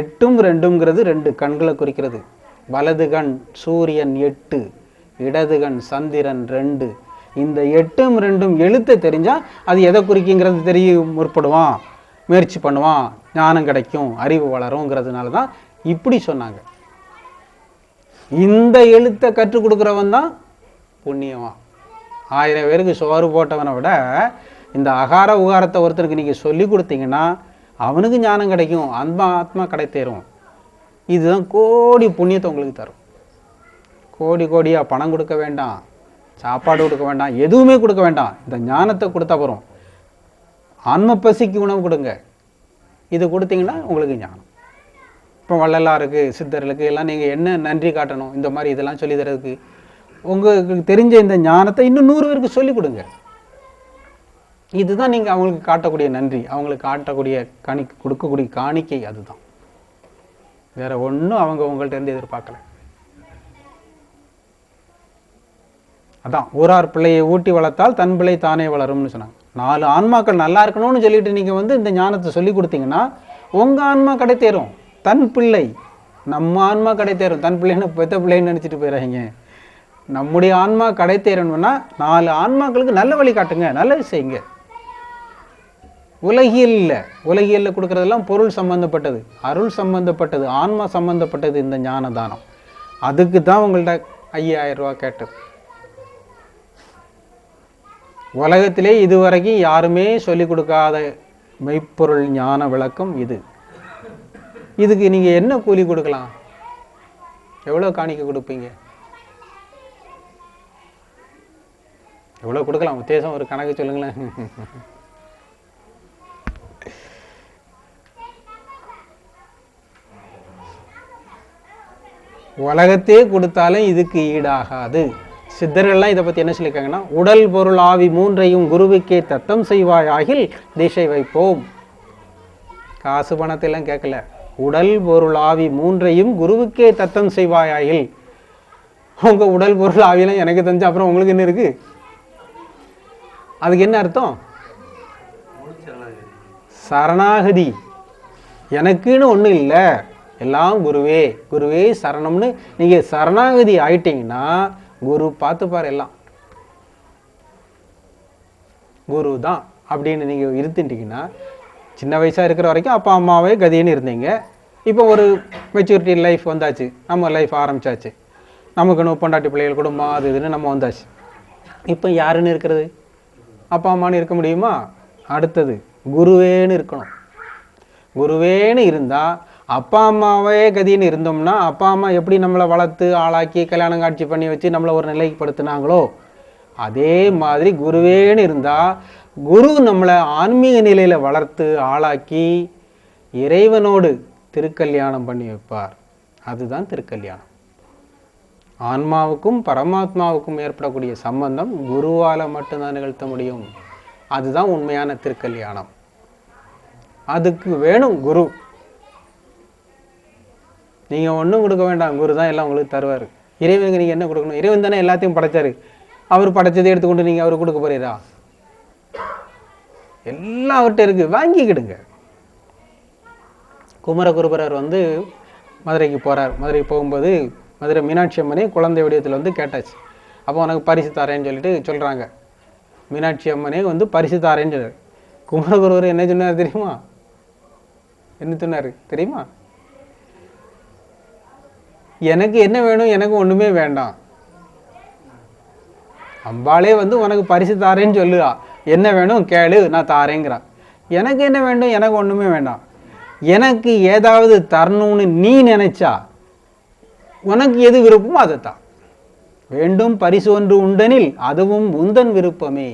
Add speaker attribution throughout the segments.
Speaker 1: எட்டும் ரெண்டுங்கிறது ரெண்டு கண்களை குறிக்கிறது வலது கண் சூரியன் எட்டு இடது கண் சந்திரன் ரெண்டு இந்த எட்டும் ரெண்டும் எழுத்து தெரிஞ்சால் அது எதை குறிக்குங்கிறது தெரிய முற்படுவான் முயற்சி பண்ணுவான் ஞானம் கிடைக்கும் அறிவு வளரும்ங்கிறதுனால தான் இப்படி சொன்னாங்க இந்த எழுத்தை கற்றுக் கொடுக்குறவன் தான் புண்ணியவான் ஆயிரம் பேருக்கு சோறு போட்டவனை விட இந்த அகார உகாரத்தை ஒருத்தருக்கு நீங்கள் சொல்லி கொடுத்தீங்கன்னா அவனுக்கு ஞானம் கிடைக்கும் அந்த ஆத்மா கடை தேரும் இதுதான் கோடி புண்ணியத்தை உங்களுக்கு தரும் கோடி கோடியாக பணம் கொடுக்க வேண்டாம் சாப்பாடு கொடுக்க வேண்டாம் எதுவுமே கொடுக்க வேண்டாம் இந்த ஞானத்தை கொடுத்தா போகிறோம் ஆன்ம பசிக்கு உணவு கொடுங்க இது கொடுத்தீங்கன்னா உங்களுக்கு ஞானம் இப்போ வள்ளலாருக்கு சித்தர்களுக்கு எல்லாம் நீங்கள் என்ன நன்றி காட்டணும் இந்த மாதிரி இதெல்லாம் சொல்லி தரதுக்கு உங்களுக்கு தெரிஞ்ச இந்த ஞானத்தை இன்னும் நூறு பேருக்கு சொல்லிக் கொடுங்க இதுதான் நீங்கள் அவங்களுக்கு காட்டக்கூடிய நன்றி அவங்களுக்கு காட்டக்கூடிய காணி கொடுக்கக்கூடிய காணிக்கை அதுதான் வேறு ஒன்றும் அவங்க இருந்து எதிர்பார்க்கல அதான் ஊரார் பிள்ளையை ஊட்டி வளர்த்தால் தன் பிள்ளை தானே வளரும்னு சொன்னாங்க நாலு ஆன்மாக்கள் நல்லா இருக்கணும்னு சொல்லிட்டு நீங்கள் வந்து இந்த ஞானத்தை சொல்லி கொடுத்தீங்கன்னா உங்கள் ஆன்மா கடை தேரும் தன் பிள்ளை நம்ம ஆன்மா கடை தேரும் தன் பிள்ளைன்னு பெத்த பிள்ளைன்னு நினச்சிட்டு போயிடாங்க நம்முடைய ஆன்மா கடை தேரணும்னா நாலு ஆன்மாக்களுக்கு நல்ல வழி காட்டுங்க நல்லது செய்யுங்க உலகியல்ல உலகியல்ல கொடுக்குறதெல்லாம் பொருள் சம்மந்தப்பட்டது அருள் சம்மந்தப்பட்டது ஆன்மா சம்மந்தப்பட்டது இந்த ஞான தானம் அதுக்கு தான் உங்கள்கிட்ட ஐயாயிரம் ரூபா கேட்டது உலகத்திலே இதுவரைக்கும் யாருமே சொல்லிக் கொடுக்காத மெய்ப்பொருள் ஞான விளக்கம் இது இதுக்கு நீங்கள் என்ன கூலி கொடுக்கலாம் எவ்வளோ காணிக்க கொடுப்பீங்க எவ்வளோ கொடுக்கலாம் உத்தேசம் ஒரு கணக்கு சொல்லுங்களேன் உலகத்தே கொடுத்தாலும் இதுக்கு ஈடாகாது சித்தர்கள்லாம் இதை பற்றி என்ன சொல்லியிருக்காங்கன்னா உடல் பொருள் ஆவி மூன்றையும் குருவுக்கே தத்தம் செய்வாயாகில் திசை வைப்போம் காசு பணத்தையெல்லாம் கேட்கல உடல் பொருள் ஆவி மூன்றையும் குருவுக்கே தத்தம் செய்வாயாகில் உங்கள் உடல் பொருள் ஆவியெல்லாம் எனக்கு தெரிஞ்சு அப்புறம் உங்களுக்கு என்ன இருக்குது அதுக்கு என்ன அர்த்தம் சரணாகதி எனக்குன்னு ஒன்றும் இல்லை எல்லாம் குருவே குருவே சரணம்னு நீங்கள் சரணாகதி ஆயிட்டீங்கன்னா குரு பார்த்துப்பார் எல்லாம் குரு தான் அப்படின்னு நீங்கள் இருந்துட்டீங்கன்னா சின்ன வயசாக இருக்கிற வரைக்கும் அப்பா அம்மாவே கதின்னு இருந்தீங்க இப்போ ஒரு மெச்சூரிட்டி லைஃப் வந்தாச்சு நம்ம லைஃப் ஆரம்பித்தாச்சு நமக்குன்னு பொண்டாட்டி பிள்ளைகள் குடும்பம் அது இதுன்னு நம்ம வந்தாச்சு இப்போ யாருன்னு இருக்கிறது அப்பா அம்மான்னு இருக்க முடியுமா அடுத்தது குருவேன்னு இருக்கணும் குருவேன்னு இருந்தால் அப்பா அம்மாவே கதின்னு இருந்தோம்னா அப்பா அம்மா எப்படி நம்மளை வளர்த்து ஆளாக்கி கல்யாணம் காட்சி பண்ணி வச்சு நம்மளை ஒரு நிலைக்கு படுத்துனாங்களோ அதே மாதிரி குருவேன்னு இருந்தால் குரு நம்மளை ஆன்மீக நிலையில் வளர்த்து ஆளாக்கி இறைவனோடு திருக்கல்யாணம் பண்ணி வைப்பார் அதுதான் திருக்கல்யாணம் ஆன்மாவுக்கும் பரமாத்மாவுக்கும் ஏற்படக்கூடிய சம்பந்தம் குருவால் மட்டும்தான் நிகழ்த்த முடியும் அதுதான் உண்மையான திருக்கல்யாணம் அதுக்கு வேணும் குரு நீங்கள் ஒன்றும் கொடுக்க வேண்டாம் குரு தான் எல்லாம் உங்களுக்கு தருவார் இறைவனுக்கு நீங்கள் என்ன கொடுக்கணும் இறைவன் தானே எல்லாத்தையும் படைச்சார் அவர் படைச்சதை எடுத்துக்கொண்டு நீங்கள் அவர் கொடுக்க போறீரா எல்லாம் அவர்கிட்ட இருக்குது வாங்கிக்கிடுங்க குமரகுருபரர் வந்து மதுரைக்கு போகிறார் மதுரைக்கு போகும்போது மதுரை மீனாட்சி அம்மனே குழந்தை வடிவத்தில் வந்து கேட்டாச்சு அப்போ உனக்கு பரிசு தாரேன்னு சொல்லிட்டு சொல்கிறாங்க மீனாட்சி அம்மனே வந்து பரிசு தாரேன்னு சொல்கிறார் குமரகுருவர் என்ன சொன்னார் தெரியுமா என்ன சொன்னார் தெரியுமா எனக்கு என்ன வேணும் எனக்கு ஒன்றுமே வேண்டாம் அம்பாளே வந்து உனக்கு பரிசு தாரேன்னு சொல்லுதா என்ன வேணும் கேளு நான் தாரேங்கிறான் எனக்கு என்ன வேண்டும் எனக்கு ஒன்றுமே வேண்டாம் எனக்கு ஏதாவது தரணும்னு நீ நினச்சா உனக்கு எது விருப்பமோ அதை தான் வேண்டும் பரிசு ஒன்று உண்டனில் அதுவும் உந்தன் விருப்பமே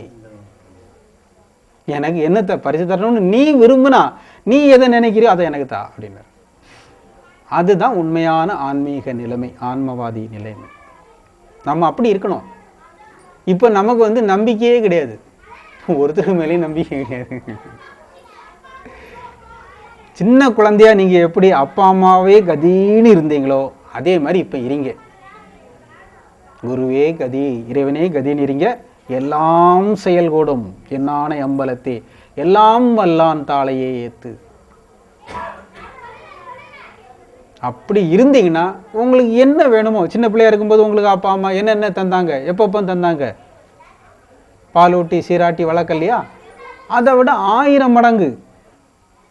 Speaker 1: எனக்கு என்னத்தை பரிசு தரணும்னு நீ விரும்புனா நீ எதை நினைக்கிறியோ அதை எனக்கு தா அப்படின்னாரு அதுதான் உண்மையான ஆன்மீக நிலைமை ஆன்மவாதி நிலைமை நம்ம அப்படி இருக்கணும் இப்போ நமக்கு வந்து நம்பிக்கையே கிடையாது ஒருத்தர் மேலேயும் நம்பிக்கை கிடையாது சின்ன குழந்தையாக நீங்கள் எப்படி அப்பா அம்மாவே கதின்னு இருந்தீங்களோ அதே மாதிரி இப்போ இருங்க குருவே கதி இறைவனே கதின்னு இருங்க எல்லாம் செயல்கூடும் என்னான அம்பலத்தே எல்லாம் வல்லான் தாளையே ஏற்று அப்படி இருந்தீங்கன்னா உங்களுக்கு என்ன வேணுமோ சின்ன பிள்ளையாக இருக்கும்போது உங்களுக்கு அப்பா அம்மா என்னென்ன தந்தாங்க எப்பப்போ தந்தாங்க பாலூட்டி சீராட்டி வளர்க்கலையா அதை விட ஆயிரம் மடங்கு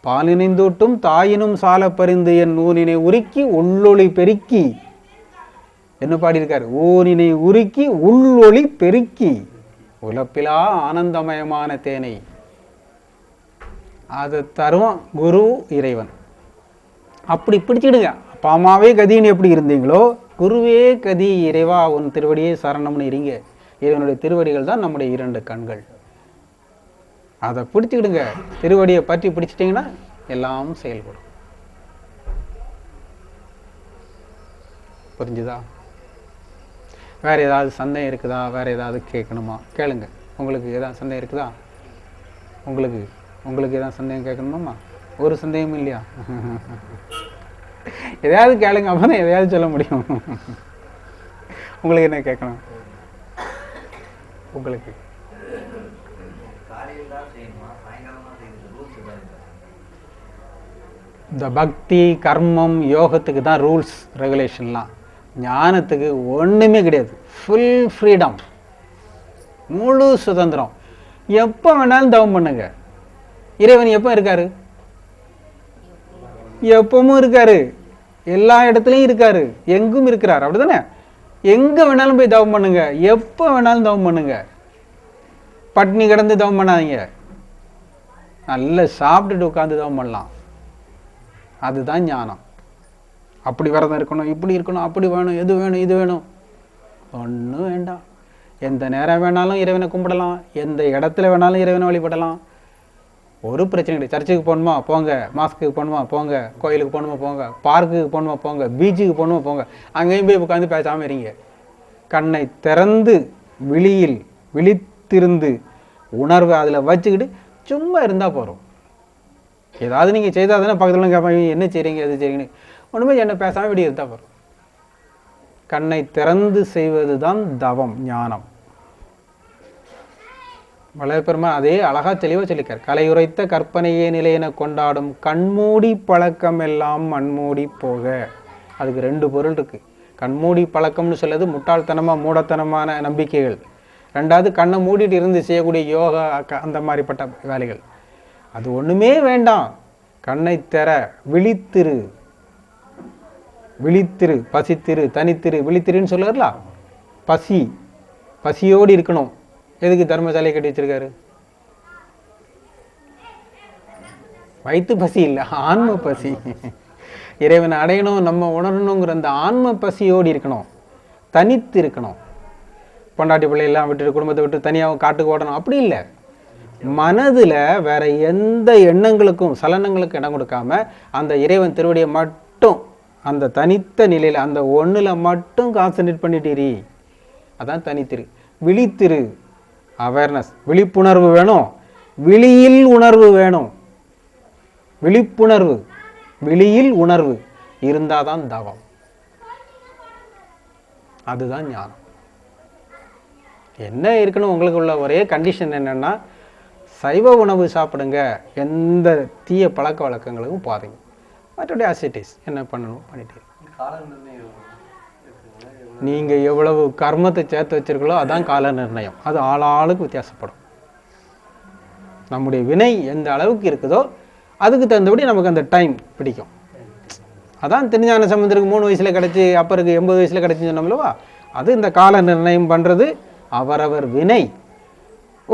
Speaker 1: பாலினைந்தூட்டும் தாயினும் சால பறிந்து என் ஊனினை உருக்கி உள்ளொளி பெருக்கி என்ன பாடியிருக்கார் ஊனினை உருக்கி உள்ளொளி பெருக்கி உழப்பிலா ஆனந்தமயமான தேனை அதை தரும் குரு இறைவன் அப்படி பிடிச்சிடுங்க அப்பா அம்மாவே கதின்னு எப்படி இருந்தீங்களோ குருவே கதி இறைவா உன் திருவடியே சரணம்னு இருங்க இவனுடைய திருவடிகள் தான் நம்முடைய இரண்டு கண்கள் அதை பிடிச்சிக்கிடுங்க திருவடியை பற்றி பிடிச்சிட்டிங்கன்னா எல்லாம் செயல்படும் புரிஞ்சுதா வேறு ஏதாவது சந்தேகம் இருக்குதா வேறு ஏதாவது கேட்கணுமா கேளுங்க உங்களுக்கு ஏதாவது சந்தேகம் இருக்குதா உங்களுக்கு உங்களுக்கு ஏதாவது சந்தேகம் கேட்கணுமாம்மா ஒரு சந்தேகமும் இல்லையா எதையாவது கேளுங்க அப்போ தான் எதையாவது சொல்ல முடியும் உங்களுக்கு என்ன கேட்கணும் உங்களுக்கு இந்த பக்தி கர்மம் யோகத்துக்கு தான் ரூல்ஸ் ரெகுலேஷன்லாம் ஞானத்துக்கு ஒன்றுமே கிடையாது ஃபுல் ஃப்ரீடம் முழு சுதந்திரம் எப்போ வேணாலும் தவம் பண்ணுங்க இறைவன் எப்போ இருக்காரு எப்பவும் இருக்காரு எல்லா இடத்துலையும் இருக்காரு எங்கும் இருக்கிறார் அப்படிதானே எங்கே வேணாலும் போய் தவம் பண்ணுங்க எப்போ வேணாலும் தவம் பண்ணுங்க பட்னி கிடந்து தவம் பண்ணாதீங்க நல்லா சாப்பிட்டுட்டு உட்காந்து தவம் பண்ணலாம் அதுதான் ஞானம் அப்படி விரதம் இருக்கணும் இப்படி இருக்கணும் அப்படி வேணும் எது வேணும் இது வேணும் ஒன்றும் வேண்டாம் எந்த நேரம் வேணாலும் இறைவனை கும்பிடலாம் எந்த இடத்துல வேணாலும் இறைவனை வழிபடலாம் ஒரு பிரச்சனை கிடையாது சர்ச்சுக்கு போகணுமா போங்க மாஸ்க்கு போகணுமா போங்க கோயிலுக்கு போகணுமா போங்க பார்க்குக்கு போகணுமா போங்க பீச்சுக்கு போகணுமா போங்க அங்கேயும் போய் உட்காந்து பேசாமல் இருங்க கண்ணை திறந்து விழியில் விழித்திருந்து உணர்வை அதில் வச்சுக்கிட்டு சும்மா இருந்தால் போகிறோம் ஏதாவது நீங்கள் செய்தால் தானே பக்கத்தில் கேட்பாங்க என்ன செய்கிறீங்க எது செய்கிறீங்கன்னு ஒன்றுமே என்ன பேசாமல் வெளியே இருந்தால் போகிறோம் கண்ணை திறந்து செய்வது தான் தவம் ஞானம் வளர்ப்பெருமா அதே அழகாக தெளிவாக சொல்லிக்கார் கலையுரைத்த கற்பனையே நிலையென கொண்டாடும் கண்மூடி பழக்கம் எல்லாம் மண்மூடி போக அதுக்கு ரெண்டு பொருள் இருக்குது கண்மூடி பழக்கம்னு சொல்லது முட்டாள்தனமாக மூடத்தனமான நம்பிக்கைகள் ரெண்டாவது கண்ணை மூடிட்டு இருந்து செய்யக்கூடிய யோகா அந்த மாதிரிப்பட்ட வேலைகள் அது ஒன்றுமே வேண்டாம் கண்ணை தர விழித்திரு விழித்திரு பசித்திரு தனித்திரு விழித்திருன்னு சொல்லுறலாம் பசி பசியோடு இருக்கணும் எதுக்கு தர்மசாலையை கட்டி வச்சிருக்காரு வயிற்று பசி இல்லை ஆன்ம பசி இறைவனை அடையணும் நம்ம உணரணுங்கிற அந்த ஆன்ம பசியோடு இருக்கணும் தனித்து இருக்கணும் பொண்டாட்டி பிள்ளையெல்லாம் விட்டுட்டு குடும்பத்தை விட்டு தனியாக காட்டுக்கு ஓடணும் அப்படி இல்லை மனதில் வேற எந்த எண்ணங்களுக்கும் சலனங்களுக்கும் இடம் கொடுக்காம அந்த இறைவன் திருவடியை மட்டும் அந்த தனித்த நிலையில் அந்த ஒன்றில் மட்டும் கான்சன்ட்ரேட் பண்ணிட்டீரி அதான் தனித்திரு விழித்திரு அவேர்னஸ் விழிப்புணர்வு வேணும் விழியில் உணர்வு வேணும் விழிப்புணர்வு விழியில் உணர்வு இருந்தால் தான் தவம் அதுதான் ஞானம் என்ன இருக்குன்னு உங்களுக்கு உள்ள ஒரே கண்டிஷன் என்னென்னா சைவ உணவு சாப்பிடுங்க எந்த தீய பழக்க வழக்கங்களுக்கும் பாருங்க மற்றபடி அசிட்டிஸ் என்ன பண்ணணும் பண்ணிட்டு நீங்கள் எவ்வளவு கர்மத்தை சேர்த்து வச்சிருக்கீங்களோ அதான் கால நிர்ணயம் அது ஆளாளுக்கு வித்தியாசப்படும் நம்முடைய வினை எந்த அளவுக்கு இருக்குதோ அதுக்கு தகுந்தபடி நமக்கு அந்த டைம் பிடிக்கும் அதான் திருஞான சமுத்திரக்கு மூணு வயசில் கிடச்சி அப்பருக்கு எண்பது வயசில் கிடச்சின்னு சொன்னோம்லவா அது இந்த கால நிர்ணயம் பண்ணுறது அவரவர் வினை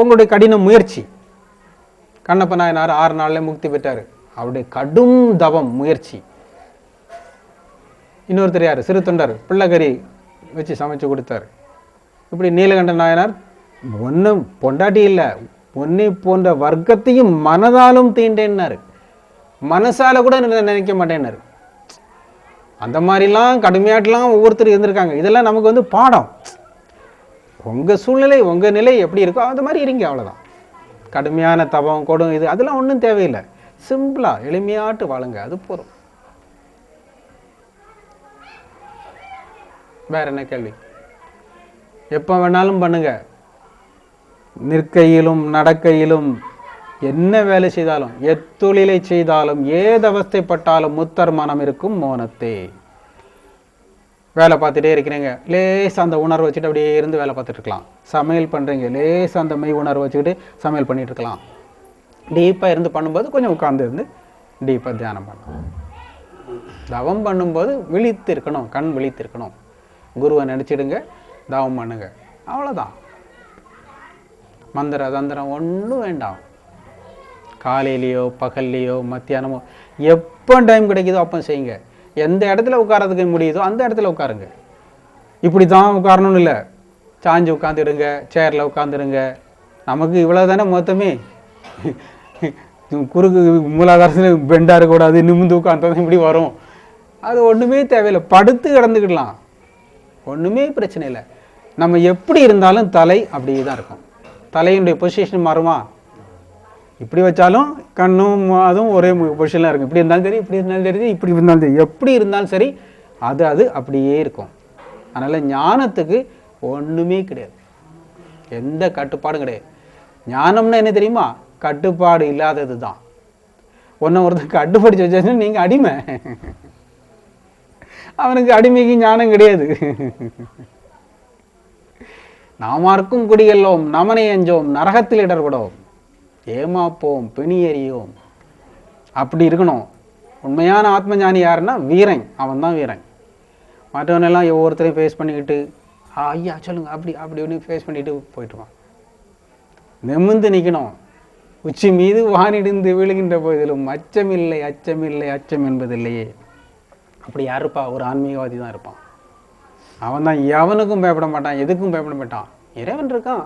Speaker 1: உங்களுடைய கடின முயற்சி கண்ணப்ப நாயனார் ஆறு நாளில் முக்தி பெற்றார் அவருடைய கடும் தவம் முயற்சி இன்னொருத்தர் யார் சிறு தொண்டர் பிள்ளைகரி வச்சு சமைச்சு கொடுத்தாரு இப்படி நீலகண்ட நாயனார் ஒன்றும் பொண்டாட்டி இல்லை பொன்னை போன்ற வர்க்கத்தையும் மனதாலும் தீண்டேன்னாரு மனசால கூட நினைக்க மாட்டேன்னாரு அந்த மாதிரிலாம் கடுமையாட்டெலாம் ஒவ்வொருத்தர் இருந்திருக்காங்க இதெல்லாம் நமக்கு வந்து பாடம் உங்கள் சூழ்நிலை உங்கள் நிலை எப்படி இருக்கோ அது மாதிரி இருங்க அவ்வளோதான் கடுமையான தபம் கொடும் இது அதெல்லாம் ஒன்றும் தேவையில்லை சிம்பிளாக எளிமையாட்டு வாழுங்க அது போதும் வேற என்ன கேள்வி எப்போ வேணாலும் பண்ணுங்க நிற்கையிலும் நடக்கையிலும் என்ன வேலை செய்தாலும் எத்தொழிலை செய்தாலும் ஏது அவஸ்தைப்பட்டாலும் முத்தர் மனம் இருக்கும் மோனத்தே வேலை பார்த்துட்டே இருக்கிறீங்க லேஸ் அந்த உணர்வு வச்சுட்டு அப்படியே இருந்து வேலை பார்த்துட்டு இருக்கலாம் சமையல் பண்ணுறீங்க லேஸ் அந்த மெய் உணர்வு வச்சுக்கிட்டு சமையல் பண்ணிட்டு இருக்கலாம் டீப்பாக இருந்து பண்ணும்போது கொஞ்சம் உட்காந்து இருந்து டீப்பாக தியானம் பண்ணலாம் தவம் பண்ணும்போது விழித்து இருக்கணும் கண் விழித்து இருக்கணும் குருவை நினச்சிடுங்க தவம் பண்ணுங்க அவ்வளோதான் மந்திர தந்திரம் ஒன்றும் வேண்டாம் காலையிலையோ பகல்லையோ மத்தியானமோ எப்போ டைம் கிடைக்குதோ அப்போ செய்யுங்க எந்த இடத்துல உட்காரதுக்கு முடியுதோ அந்த இடத்துல உட்காருங்க இப்படி தான் உட்காரணும்னு இல்லை சாஞ்சு உட்காந்துடுங்க சேரில் உட்காந்துடுங்க நமக்கு இவ்வளோ தானே மொத்தமே குறுக்கு மூலாதாரத்தில் பெண்டாக இருக்கக்கூடாது நிமிந்து உட்காந்து இப்படி வரும் அது ஒன்றுமே தேவையில்லை படுத்து கிடந்துக்கிடலாம் ஒன்றுமே பிரச்சனை இல்லை நம்ம எப்படி இருந்தாலும் தலை அப்படியே தான் இருக்கும் தலையினுடைய பொசிஷன் மாறுமா இப்படி வச்சாலும் கண்ணும் அதுவும் ஒரே பொசிஷனில் இருக்கும் இப்படி இருந்தாலும் சரி இப்படி இருந்தாலும் சரி இப்படி இருந்தாலும் சரி எப்படி இருந்தாலும் சரி அது அது அப்படியே இருக்கும் அதனால் ஞானத்துக்கு ஒன்றுமே கிடையாது எந்த கட்டுப்பாடும் கிடையாது ஞானம்னா என்ன தெரியுமா கட்டுப்பாடு இல்லாதது தான் ஒன்று ஒருத்தர் கட்டுப்படிச்சு வச்சாச்சுன்னா நீங்கள் அடிமை அவனுக்கு அடிமைக்கு ஞானம் கிடையாது நாமார்க்கும் குடியல்லோம் நமனை அஞ்சோம் நரகத்தில் இடர்படோம் ஏமாப்போம் பிணி எறியோம் அப்படி இருக்கணும் உண்மையான ஆத்ம ஞானி யாருன்னா வீரன் அவன் தான் வீரன் மற்றவனெல்லாம் ஒவ்வொருத்தரையும் ஃபேஸ் பண்ணிக்கிட்டு ஐயா சொல்லுங்க அப்படி அப்படி ஒன்று ஃபேஸ் பண்ணிட்டு போயிட்டுவான் நிமிந்து நிற்கணும் உச்சி மீது வானிடுந்து விழுகின்ற போதிலும் அச்சமில்லை அச்சமில்லை அச்சம் என்பதில்லையே அப்படி யார் இருப்பா ஒரு ஆன்மீகவாதி தான் இருப்பான் அவன் தான் எவனுக்கும் பயப்பட மாட்டான் எதுக்கும் பயப்பட மாட்டான் இறைவன் இருக்கான்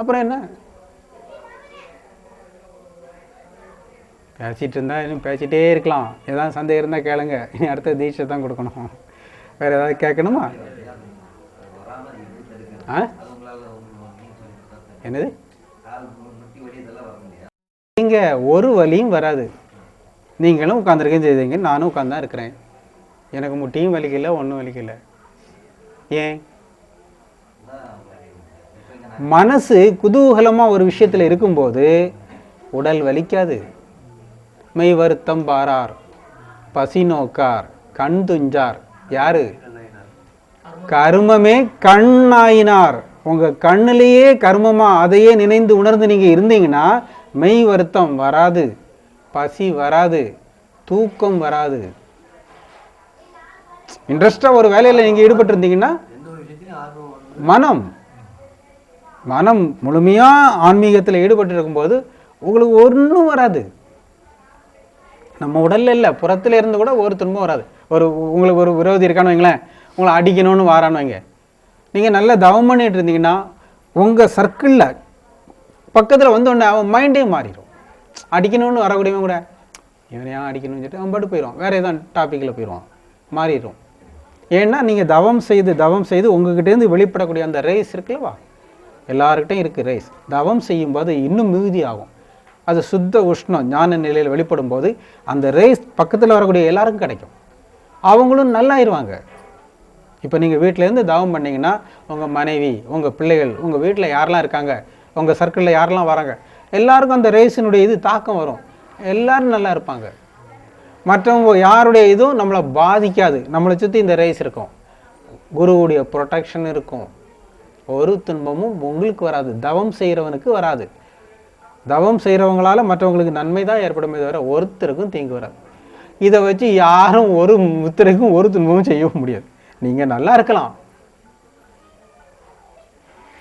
Speaker 1: அப்புறம் என்ன பேசிகிட்டு இருந்தால் இன்னும் பேசிகிட்டே இருக்கலாம் ஏதாவது சந்தேகம் இருந்தால் கேளுங்க இனி அடுத்த தீட்சை தான் கொடுக்கணும் வேறு ஏதாவது கேட்கணுமா ஆ என்னது நீங்கள் ஒரு வழியும் வராது நீங்களும் உட்காந்துருக்கேன் செய்தீங்க நானும் உட்காந்து இருக்கிறேன் எனக்கு முட்டியும் வலிக்கல ஒன்றும் வலிக்கல ஏன் மனசு குதூகலமாக ஒரு விஷயத்தில் இருக்கும்போது உடல் வலிக்காது மெய் வருத்தம் பாரார் பசி நோக்கார் கண் துஞ்சார் யாரு கருமமே கண்ணாயினார் உங்கள் கண்ணிலேயே கர்மமாக அதையே நினைந்து உணர்ந்து நீங்கள் இருந்தீங்கன்னா மெய் வருத்தம் வராது பசி வராது தூக்கம் வராது இன்ட்ரெஸ்டாக ஒரு வேலையில் நீங்கள் இருந்தீங்கன்னா மனம் மனம் முழுமையாக ஆன்மீகத்தில் ஈடுபட்டு இருக்கும்போது உங்களுக்கு ஒன்றும் வராது நம்ம உடல்ல இல்லை புறத்தில் இருந்து கூட ஒரு துன்பம் வராது ஒரு உங்களுக்கு ஒரு விரோதி இருக்கான்னு வைங்களேன் உங்களை அடிக்கணும்னு வாரான்னு வைங்க நீங்கள் நல்லா தவம் பண்ணிட்டு இருந்தீங்கன்னா உங்கள் சர்க்கிளில் பக்கத்தில் வந்தோடனே அவன் மைண்டே மாறிடும் அடிக்கணும்னு வரக்கூடியவங்க கூட இவன் ஏன் அடிக்கணும்னு சொல்லிட்டு அவன் பாட்டு போயிடுவான் வேறு ஏதாவது டாப்பிக்கில் போயிடுவான் மாறிடும் ஏன்னா நீங்கள் தவம் செய்து தவம் செய்து உங்ககிட்டேருந்து வெளிப்படக்கூடிய அந்த ரைஸ் இருக்குல்லவா எல்லாருக்கிட்டையும் இருக்குது ரேஸ் தவம் செய்யும்போது இன்னும் மிகுதி ஆகும் அது சுத்த உஷ்ணம் ஞான நிலையில் வெளிப்படும் போது அந்த ரேஸ் பக்கத்தில் வரக்கூடிய எல்லாருக்கும் கிடைக்கும் அவங்களும் நல்லாயிருவாங்க இப்போ நீங்கள் வீட்டிலேருந்து தவம் பண்ணிங்கன்னா உங்கள் மனைவி உங்கள் பிள்ளைகள் உங்கள் வீட்டில் யாரெல்லாம் இருக்காங்க உங்கள் சர்க்கிளில் யாரெல்லாம் வராங்க எல்லாருக்கும் அந்த ரேஸினுடைய இது தாக்கம் வரும் எல்லோரும் நல்லா இருப்பாங்க மற்றவங்க யாருடைய இதுவும் நம்மளை பாதிக்காது நம்மளை சுற்றி இந்த ரேஸ் இருக்கும் குருவுடைய ப்ரொடெக்ஷன் இருக்கும் ஒரு துன்பமும் உங்களுக்கு வராது தவம் செய்கிறவனுக்கு வராது தவம் செய்கிறவங்களால் மற்றவங்களுக்கு நன்மை தான் ஏற்படுமே தவிர ஒருத்தருக்கும் தீங்கு வராது இதை வச்சு யாரும் ஒரு முத்திரைக்கும் ஒரு துன்பமும் செய்ய முடியாது நீங்கள் நல்லா இருக்கலாம்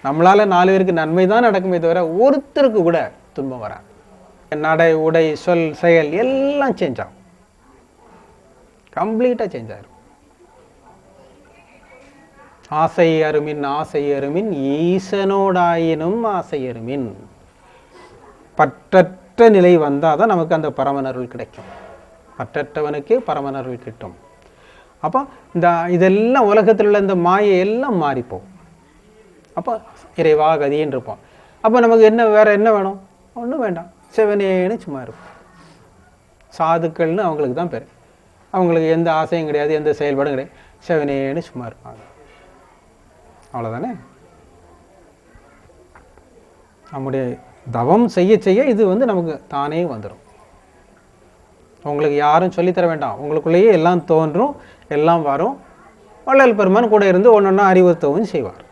Speaker 1: நம்மளால் நாலு பேருக்கு நன்மை தான் நடக்குமே தவிர ஒருத்தருக்கு கூட துன்பம் வராது நடை உடை சொல் செயல் எல்லாம் சேஞ்ச் ஆகும் கம்ப்ளீட்டாக சேஞ்ச் ஆகிரும் ஆசை அருமின் ஆசை அருமின் ஈசனோடாயினும் ஆசை அருமின் பற்றற்ற நிலை வந்தால் தான் நமக்கு அந்த பரமனருள் கிடைக்கும் பற்றற்றவனுக்கு பரமனருள் கிட்டும் அப்போ இந்த இதெல்லாம் உலகத்தில் உள்ள இந்த மாயை எல்லாம் மாறிப்போம் அப்போ இறைவாகதின்னு இருப்போம் அப்போ நமக்கு என்ன வேறு என்ன வேணும் ஒன்றும் வேண்டாம் செவனேன்னு சும்மா இருக்கும் சாதுக்கள்னு அவங்களுக்கு தான் பேர் அவங்களுக்கு எந்த ஆசையும் கிடையாது எந்த செயல்பாடும் கிடையாது செவனேன்னு சும்மா இருப்பாங்க அவ்வளோதானே நம்முடைய தவம் செய்ய செய்ய இது வந்து நமக்கு தானே வந்துடும் உங்களுக்கு யாரும் சொல்லித்தர வேண்டாம் உங்களுக்குள்ளேயே எல்லாம் தோன்றும் எல்லாம் வரும் வள்ளல் பெருமான் கூட இருந்து ஒன்று ஒன்றா அறிவுறுத்தவும் செய்வார்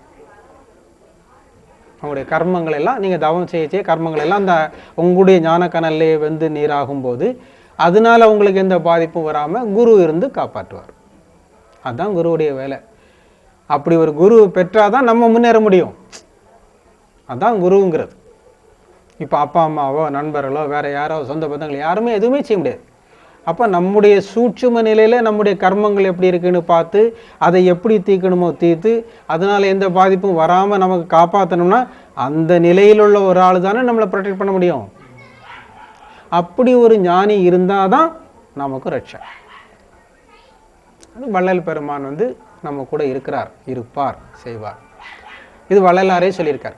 Speaker 1: அவங்களுடைய கர்மங்கள் எல்லாம் நீங்கள் தவம் செய்ய செய்ய கர்மங்கள் எல்லாம் அந்த உங்களுடைய ஞானக்கணல்லே வந்து நீராகும் போது அதனால் உங்களுக்கு எந்த பாதிப்பும் வராமல் குரு இருந்து காப்பாற்றுவார் அதுதான் குருவுடைய வேலை அப்படி ஒரு குரு பெற்றால் தான் நம்ம முன்னேற முடியும் அதுதான் குருங்கிறது இப்போ அப்பா அம்மாவோ நண்பர்களோ வேறு யாரோ சொந்த பந்தங்கள் யாருமே எதுவுமே செய்ய முடியாது அப்போ நம்முடைய சூட்சும நிலையில் நம்முடைய கர்மங்கள் எப்படி இருக்குன்னு பார்த்து அதை எப்படி தீர்க்கணுமோ தீர்த்து அதனால் எந்த பாதிப்பும் வராமல் நமக்கு காப்பாற்றணும்னா அந்த நிலையில் உள்ள ஒரு ஆள் தானே நம்மளை ப்ரொடெக்ட் பண்ண முடியும் அப்படி ஒரு ஞானி இருந்தால் தான் நமக்கு ரட்சா வள்ளல் பெருமான் வந்து நம்ம கூட இருக்கிறார் இருப்பார் செய்வார் இது வள்ளலாரே சொல்லியிருக்கார்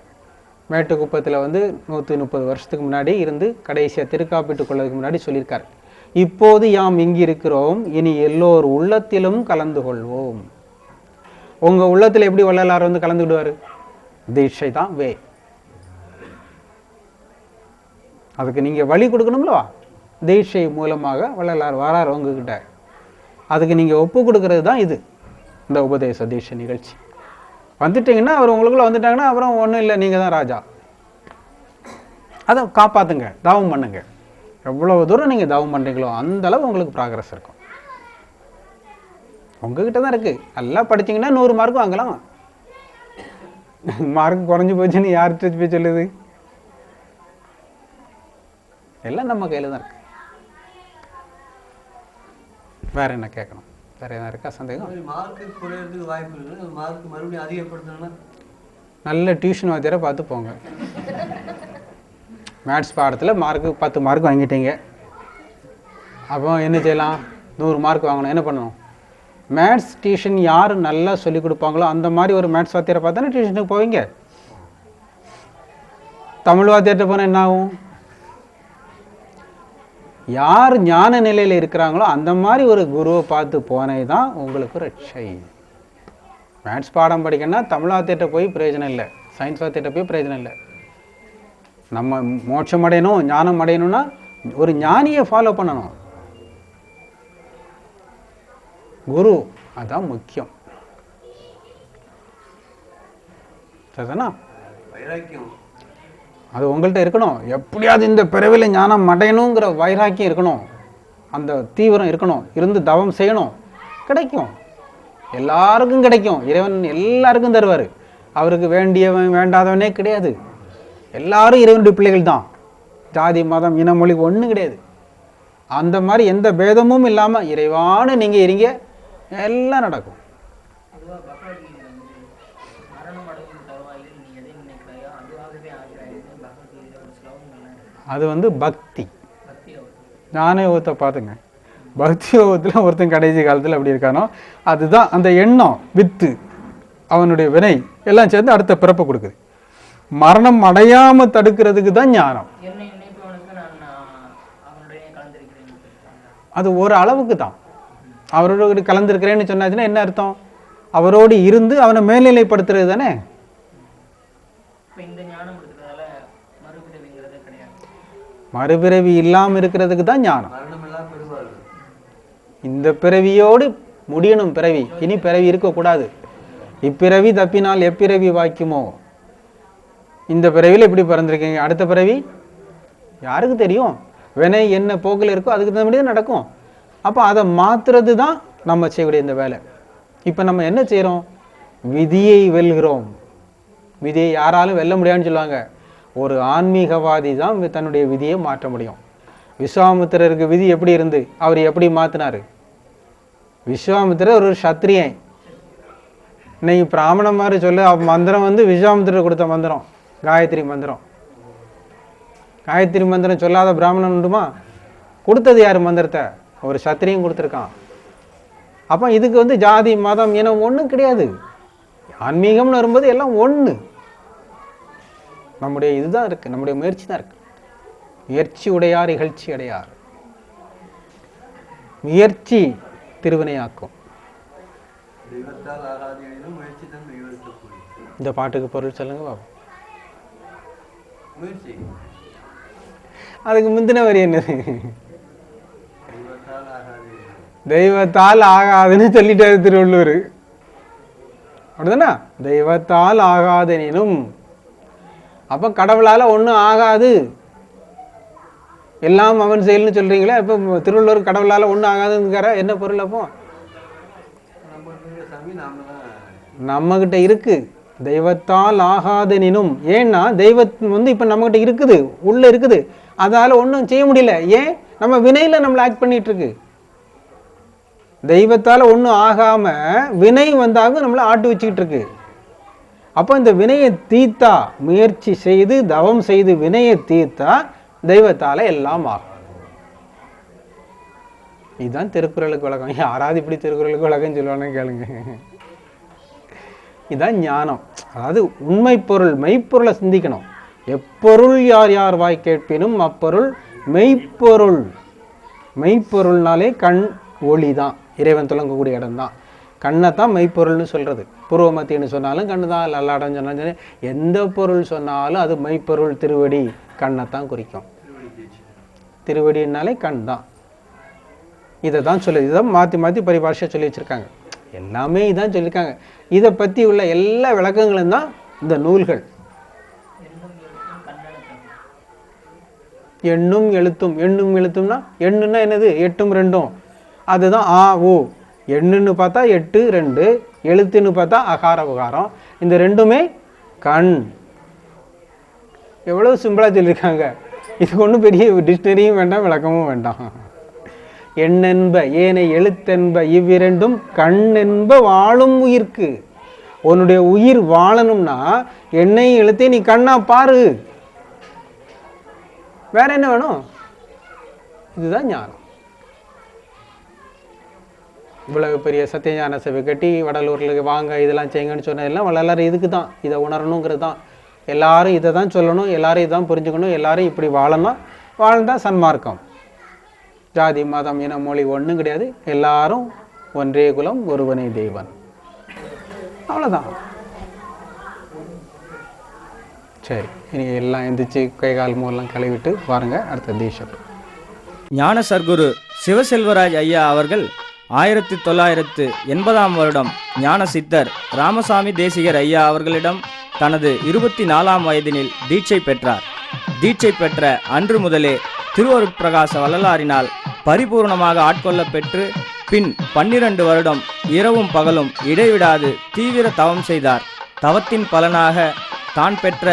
Speaker 1: மேட்டுக்குப்பத்தில் வந்து நூற்றி முப்பது வருஷத்துக்கு முன்னாடி இருந்து கடைசியாக திருக்காப்பீட்டு கொள்ளதுக்கு முன்னாடி சொல்லியிருக்காரு இப்போது யாம் இங்கிருக்கிறோம் இனி எல்லோர் உள்ளத்திலும் கலந்து கொள்வோம் உங்கள் உள்ளத்தில் எப்படி வள்ளலார் வந்து விடுவார் தீட்சை தான் வே அதுக்கு நீங்கள் வழி கொடுக்கணும்லவா தீட்சை மூலமாக வள்ளலார் வரார் உங்ககிட்ட அதுக்கு நீங்கள் ஒப்பு கொடுக்கறது தான் இது இந்த உபதேச தீட்சை நிகழ்ச்சி வந்துட்டீங்கன்னா அவர் உங்களுக்குள்ளே வந்துட்டாங்கன்னா அப்புறம் ஒன்றும் இல்லை நீங்கள் தான் ராஜா அதை காப்பாற்றுங்க தாவம் பண்ணுங்கள் எவ்வளோ தூரம் நீங்கள் தவம் பண்ணுறீங்களோ அந்தளவு உங்களுக்கு ப்ராக்ரஸ் இருக்கும் உங்ககிட்ட தான் இருக்குது நல்லா படித்தீங்கன்னா நூறு மார்க் வாங்கலாம் மார்க் குறைஞ்சி போச்சுன்னு யார்கிட்ட போய் சொல்லுது எல்லாம் நம்ம கையில் தான் இருக்குது வேறு என்ன கேட்கணும் வேறு எதாவது இருக்கா சந்தேகம் குறையிறதுக்கு வாய்ப்பு இருக்குது மார்க் மறுபடியும் அதிகப்படுத்தணும்னா நல்ல டியூஷன் வாத்தியாரை பார்த்து போங்க மேத்ஸ் பாடத்தில் மார்க்கு பத்து மார்க் வாங்கிட்டீங்க அப்போ என்ன செய்யலாம் நூறு மார்க் வாங்கணும் என்ன பண்ணணும் மேத்ஸ் டியூஷன் யார் நல்லா சொல்லிக் கொடுப்பாங்களோ அந்த மாதிரி ஒரு மேத்ஸ் பார்த்து தானே டியூஷனுக்கு போவீங்க தமிழ் வாத்தியார்கிட்ட போனால் என்ன ஆகும் யார் ஞான நிலையில் இருக்கிறாங்களோ அந்த மாதிரி ஒரு குருவை பார்த்து போனே தான் உங்களுக்கு ரட்சை மேத்ஸ் பாடம் படிக்கணும்னா தமிழ் வாத்தியிட்ட போய் பிரயோஜனம் இல்லை சயின்ஸ் வாத்தியிட்ட போய் பிரயோஜனம் இல்லை நம்ம மோட்சம் அடையணும் ஞானம் அடையணும்னா ஒரு ஞானியை ஃபாலோ பண்ணணும் குரு அதான் முக்கியம் சரிதானா அது உங்கள்கிட்ட இருக்கணும் எப்படியாவது இந்த பிறவில ஞானம் அடையணுங்கிற வைராக்கியம் இருக்கணும் அந்த தீவிரம் இருக்கணும் இருந்து தவம் செய்யணும் கிடைக்கும் எல்லாருக்கும் கிடைக்கும் இறைவன் எல்லாருக்கும் தருவார் அவருக்கு வேண்டியவன் வேண்டாதவனே கிடையாது எல்லாரும் இறைவனுடைய பிள்ளைகள் தான் ஜாதி மதம் இனமொழி ஒன்றும் கிடையாது அந்த மாதிரி எந்த பேதமும் இல்லாமல் இறைவான நீங்கள் இருங்க எல்லாம் நடக்கும் அது வந்து பக்தி நானே ஒருத்த பார்த்துங்க பக்தி யோகத்தில் ஒருத்தன் கடைசி காலத்தில் அப்படி இருக்கானோ அதுதான் அந்த எண்ணம் வித்து அவனுடைய வினை எல்லாம் சேர்ந்து அடுத்த பிறப்பை கொடுக்குது மரணம் அடையாம தடுக்கிறதுக்கு தான் ஞானம் அது ஒரு அளவுக்கு தான் அவரோடு கலந்துருக்கிறேன்னு சொன்னாச்சுன்னா என்ன அர்த்தம் அவரோடு இருந்து அவனை மேல்நிலைப்படுத்துறது தானே மறுபிறவி இல்லாமல் இருக்கிறதுக்கு தான் ஞானம் இந்த பிறவியோடு முடியணும் பிறவி இனி பிறவி இருக்கக்கூடாது இப்பிறவி தப்பினால் எப்பிறவி வாய்க்குமோ இந்த பிறவியில் இப்படி பிறந்திருக்கீங்க அடுத்த பிறவி யாருக்கு தெரியும் வினை என்ன போக்கில் இருக்கோ அதுக்கு தகுந்த மாதிரி தான் நடக்கும் அப்போ அதை மாற்றுறது தான் நம்ம செய்யக்கூடிய இந்த வேலை இப்போ நம்ம என்ன செய்கிறோம் விதியை வெல்கிறோம் விதியை யாராலும் வெல்ல முடியாதுன்னு சொல்லுவாங்க ஒரு ஆன்மீகவாதி தான் தன்னுடைய விதியை மாற்ற முடியும் விஸ்வாமித்திரருக்கு விதி எப்படி இருந்து அவர் எப்படி மாற்றினார் விஸ்வாமித்திரர் ஒரு சத்திரியன் இன்னைக்கு பிராமணம் மாதிரி சொல்ல மந்திரம் வந்து விஸ்வாமித்திரர் கொடுத்த மந்திரம் காயத்ரி மந்திரம் காயத்ரி மந்திரம் சொல்லாத பிராமணன் உண்டுமா கொடுத்தது யார் மந்திரத்தை ஒரு சத்திரியும் கொடுத்துருக்கான் அப்போ இதுக்கு வந்து ஜாதி மதம் என ஒன்றும் கிடையாது ஆன்மீகம்னு வரும்போது எல்லாம் ஒன்று நம்முடைய இதுதான் இருக்குது நம்முடைய முயற்சி தான் இருக்குது முயற்சி உடையார் இகழ்ச்சி அடையார் முயற்சி திருவினையாக்கும் இந்த பாட்டுக்கு பொருள் சொல்லுங்க பாபா அதுக்கு முந்தின வரி என்னது தெய்வத்தால் ஆகாதுன்னு சொல்லிட்டாரு திருவள்ளூர் அப்படிதானா தெய்வத்தால் ஆகாதெனினும் அப்போ கடவுளால் ஒன்றும் ஆகாது எல்லாம் அவன் செயல்னு சொல்றீங்களா இப்போ திருவள்ளுவர் கடவுளால் ஒன்றும் ஆகாதுங்கிற என்ன பொருள் அப்போ நம்மக்கிட்ட இருக்குது தெய்வத்தால் ஆகாதெனினும் ஏன்னா தெய்வம் வந்து இப்போ நம்மகிட்ட இருக்குது உள்ளே இருக்குது அதால் ஒன்றும் செய்ய முடியல ஏன் நம்ம வினையில் நம்மளை ஆக்ட் பண்ணிகிட்ருக்கு தெய்வத்தால் ஒன்றும் ஆகாமல் வினை வந்தாக நம்மளை ஆட்டு வச்சுக்கிட்டு இருக்கு அப்போ இந்த வினையை தீத்தா முயற்சி செய்து தவம் செய்து வினையை தீர்த்தா தெய்வத்தால் எல்லாம் ஆகும் இதுதான் திருக்குறளுக்கு விளக்கம் யாராவது இப்படி திருக்குறளுக்கு விளக்கம்னு சொல்லுவானு கேளுங்க இதுதான் ஞானம் அதாவது உண்மை பொருள் மெய்ப்பொருளை சிந்திக்கணும் எப்பொருள் யார் யார் வாய் கேட்பினும் அப்பொருள் மெய்ப்பொருள் மெய்ப்பொருள்னாலே கண் ஒளி தான் இறைவன் துளங்கக்கூடிய இடம் தான் கண்ணை தான் மெய்ப்பொருள்னு சொல்கிறது பூர்வமத்தின்னு சொன்னாலும் கண்ணு தான் லல்லாடம்னு சொன்னாலும் எந்த பொருள் சொன்னாலும் அது மெய்ப்பொருள் திருவடி கண்ணை தான் குறிக்கும் திருவடினாலே கண் தான் இதை தான் சொல்லுது இதை மாற்றி மாற்றி பரிபாஷை சொல்லி வச்சுருக்காங்க எல்லாமே இதான் சொல்லியிருக்காங்க இதை பற்றி உள்ள எல்லா விளக்கங்களும் தான் இந்த நூல்கள் எண்ணும் எழுத்தும் எண்ணும் எழுத்தும்னா எண்ணுன்னா என்னது எட்டும் ரெண்டும் அதுதான் ஆ ஓ எண்ணுன்னு பார்த்தா எட்டு ரெண்டு எழுத்துன்னு பார்த்தா அகார உகாரம் இந்த ரெண்டுமே கண் எவ்வளோ சிம்பிளாக சொல்லியிருக்காங்க இதுக்கு ஒன்றும் பெரிய டிக்ஷனரியும் வேண்டாம் விளக்கமும் வேண்டாம் எண்ணென்ப ஏனை எழுத்தென்ப இவ்விரண்டும் கண்ணென்ப வாழும் உயிர்க்கு உன்னுடைய உயிர் வாழணும்னா எண்ணெய் எழுத்தே நீ கண்ணா பாரு வேற என்ன வேணும் இதுதான் ஞானம் இவ்வளவு பெரிய சத்தியஞான சபை கட்டி வடலூரில் வாங்க இதெல்லாம் செய்யுங்கன்னு சொன்னதெல்லாம் வளரும் இதுக்கு தான் இதை உணரணுங்கிறது தான் எல்லாரும் இதை தான் சொல்லணும் எல்லாரும் இதான் புரிஞ்சுக்கணும் எல்லாரும் இப்படி வாழணும் வாழ்ந்தால் சன்மார்க்கம் ஜாதி மதம் இன மொழி ஒன்றும் கிடையாது எல்லாரும் ஒன்றே குலம் ஒருவனே தெய்வன் அவ்வளோதான் சரி இனி எல்லாம் எந்திரிச்சு கை கால் மூலம் கழுவிட்டு பாருங்க
Speaker 2: அடுத்த தேசம் ஞான சர்க்குரு சிவசெல்வராஜ் ஐயா அவர்கள் ஆயிரத்தி தொள்ளாயிரத்து எண்பதாம் வருடம் ஞான சித்தர் ராமசாமி தேசிகர் ஐயா அவர்களிடம் தனது இருபத்தி நாலாம் வயதினில் தீட்சை பெற்றார் தீட்சை பெற்ற அன்று முதலே திருவருட்பிரகாச வள்ளலாரினால் பரிபூர்ணமாக ஆட்கொள்ள பெற்று பின் பன்னிரண்டு வருடம் இரவும் பகலும் இடைவிடாது தீவிர தவம் செய்தார் தவத்தின் பலனாக தான் பெற்ற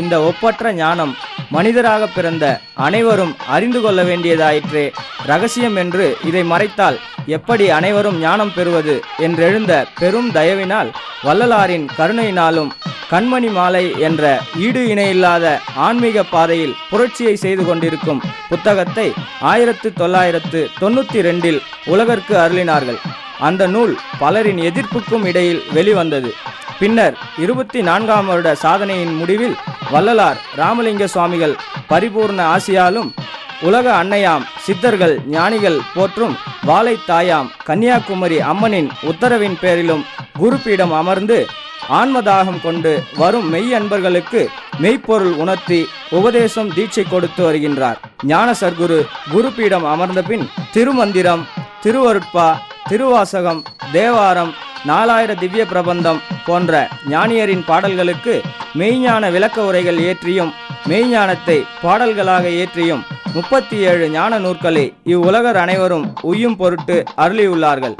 Speaker 2: இந்த ஒப்பற்ற ஞானம் மனிதராக பிறந்த அனைவரும் அறிந்து கொள்ள வேண்டியதாயிற்றே ரகசியம் என்று இதை மறைத்தால் எப்படி அனைவரும் ஞானம் பெறுவது என்றெழுந்த பெரும் தயவினால் வள்ளலாரின் கருணையினாலும் கண்மணி மாலை என்ற ஈடு இணையில்லாத ஆன்மீக பாதையில் புரட்சியை செய்து கொண்டிருக்கும் புத்தகத்தை ஆயிரத்து தொள்ளாயிரத்து தொண்ணூற்றி ரெண்டில் உலகிற்கு அருளினார்கள் அந்த நூல் பலரின் எதிர்ப்புக்கும் இடையில் வெளிவந்தது பின்னர் இருபத்தி நான்காம் வருட சாதனையின் முடிவில் வள்ளலார் ராமலிங்க சுவாமிகள் பரிபூர்ண ஆசியாலும் உலக அன்னையாம் சித்தர்கள் ஞானிகள் போற்றும் வாழை தாயாம் கன்னியாகுமரி அம்மனின் உத்தரவின் பேரிலும் குருப்பீடம் அமர்ந்து ஆன்மதாகம் கொண்டு வரும் மெய் அன்பர்களுக்கு மெய்ப்பொருள் உணர்த்தி உபதேசம் தீட்சை கொடுத்து வருகின்றார் ஞான சர்க்குரு குருப்பீடம் அமர்ந்த பின் திருமந்திரம் திருவருட்பா திருவாசகம் தேவாரம் நாலாயிர திவ்ய பிரபந்தம் போன்ற ஞானியரின் பாடல்களுக்கு மெய்ஞான விளக்க உரைகள் ஏற்றியும் மெய்ஞானத்தை பாடல்களாக ஏற்றியும் முப்பத்தி ஏழு ஞான நூற்களை இவ்வுலகர் அனைவரும் உய்யும் பொருட்டு அருளியுள்ளார்கள்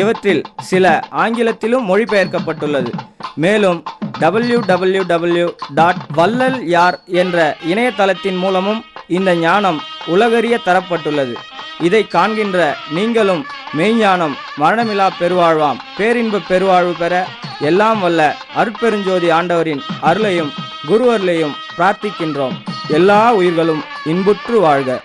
Speaker 2: இவற்றில் சில ஆங்கிலத்திலும் மொழிபெயர்க்கப்பட்டுள்ளது மேலும் W W W dot Vallalar என்ற இணையதளத்தின் மூலமும் இந்த ஞானம் உலகறிய தரப்பட்டுள்ளது இதை காண்கின்ற நீங்களும் மெய்ஞானம் மரணமிலா பெருவாழ்வாம் பேரின்பு பெருவாழ்வு பெற எல்லாம் வல்ல அருட்பெருஞ்சோதி ஆண்டவரின் அருளையும் குருவர்களையும் பிரார்த்திக்கின்றோம் எல்லா உயிர்களும் இன்புற்று வாழ்க